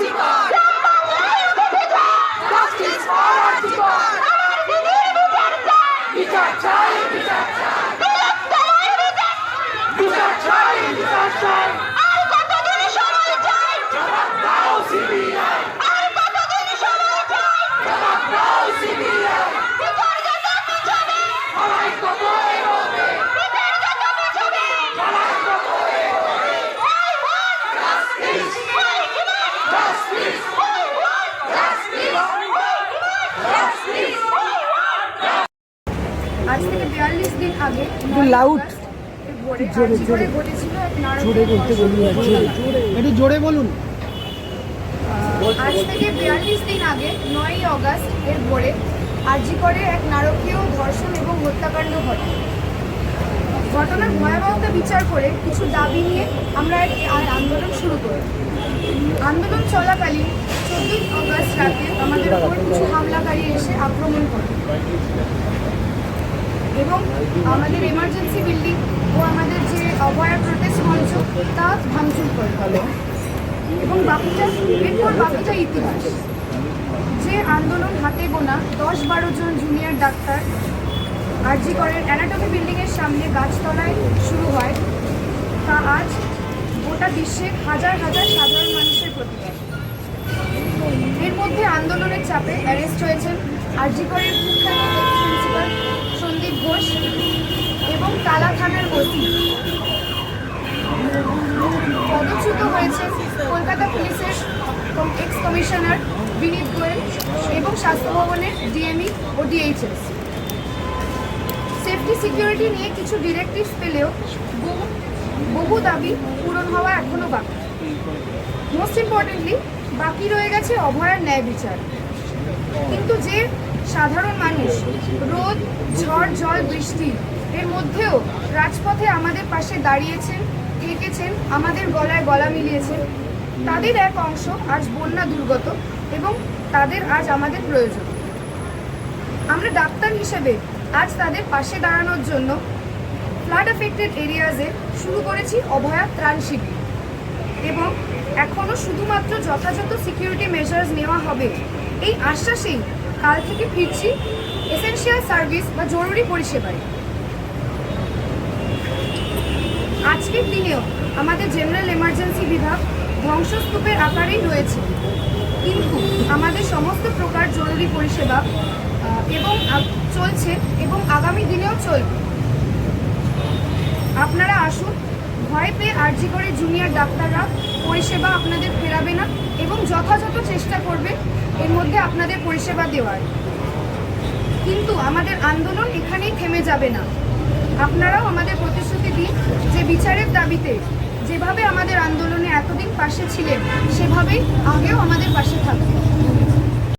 Antifa! একটু। ভোরে জোরে, বলতে বলুন একটু জোরে বলুন। আজ থেকে বিয়াল্লিশ দিন আগে নয়ই অগাস্ট এর ভোরে আর্জি করে এক নারকীয় ধর্ষণ এবং হত্যাকাণ্ড ঘটে। ঘটনার ভয়াবহতা বিচার করে কিছু দাবি নিয়ে আমরা আজ আন্দোলন শুরু করি। আন্দোলন চলাকালীন চোদ্দই অগস্ট রাতে আমাদের উপর কিছু হামলাকারী এসে আক্রমণ করে। এবং আমাদের এমার্জেন্সি বিল্ডিং ও আমাদের যে অভয়া প্রোটেস্ট মঞ্চ, তা ভাঙচুর করে এবং বাকিটা, এরপর বাকিটা ইতিহাস। যে আন্দোলন হাতে গোনা দশ বারো জন জুনিয়র ডাক্তার আরজি করেন অ্যানাটমি বিল্ডিংয়ের সামনে গাছতলায় শুরু হয়। তা আজ গোটা বিশ্বের হাজার হাজার সাধারণ মানুষের প্রতিবাদ। এর মধ্যে আন্দোলনের চাপে অ্যারেস্ট হয়েছেন আরজি কুখ্যাত প্রিন্সিপাল ঘোষ এবং তালা থানার ওসি। পদচ্যুত হয়েছে কলকাতা পুলিশের এক্স কমিশনার বিনীত গোয়েল এবং স্বাস্থ্য ভবনের ডিএমই ও ডিএইচএস। সেফটি সিকিউরিটি নিয়ে কিছু ডিরেক্টিভ পেলেও বহু বহু দাবি পূরণ হওয়া এখনও বাকি। মোস্ট ইম্পর্টেন্টলি বাকি রয়ে গেছে অভয়ার ন্যায় বিচার। কিন্তু যে সাধারণ মানুষ। রোদ, ঝড়, জল, বৃষ্টি। এর মধ্যেও রাজপথে আমাদের পাশে দাঁড়িয়েছেন, থেকেছেন, আমাদের গলায় গলা মিলিয়েছেন। তাদের এক অংশ আজ বন্যা দুর্গত এবং তাদের আজ আমাদের প্রয়োজন। আমরা ডাক্তার হিসেবে আজ তাদের পাশে দাঁড়ানোর জন্য ফ্লাড এফেক্টেড এরিয়াজে শুরু করেছি অভয়া ত্রাণ শিবির। এবং এখনও শুধুমাত্র যথাযথ সিকিউরিটি মেজার্স নেওয়া হবে। এই আশ্বাসেই কাল থেকে ফিরছি এসেনশিয়াল সার্ভিস বা জরুরি পরিষেবায়। আজকের দিনেও আমাদের জেনারেল এমার্জেন্সি বিভাগ ধ্বংসস্তূপের আকারেই রয়েছে। কিন্তু আমাদের সমস্ত প্রকার জরুরি পরিষেবা এবং চলছে এবং আগামী দিনেও চলবে। আপনারা আসুন, ভয় পেয়ে আর্জি করে জুনিয়র ডাক্তাররা পরিষেবা আপনাদের ফেরাবে না যথাযথ চেষ্টা করবে, এর মধ্যে আপনাদের পরিষেবা দেওয়ার। কিন্তু আমাদের আন্দোলন এখানেই থেমে যাবে না। আপনারাও আমাদের প্রতিশ্রুতি দিন যে বিচারের দাবিতে যেভাবে আমাদের আন্দোলনে এতদিন পাশে ছিলেন, সেভাবেই আগেও আমাদের পাশে থাকবেন।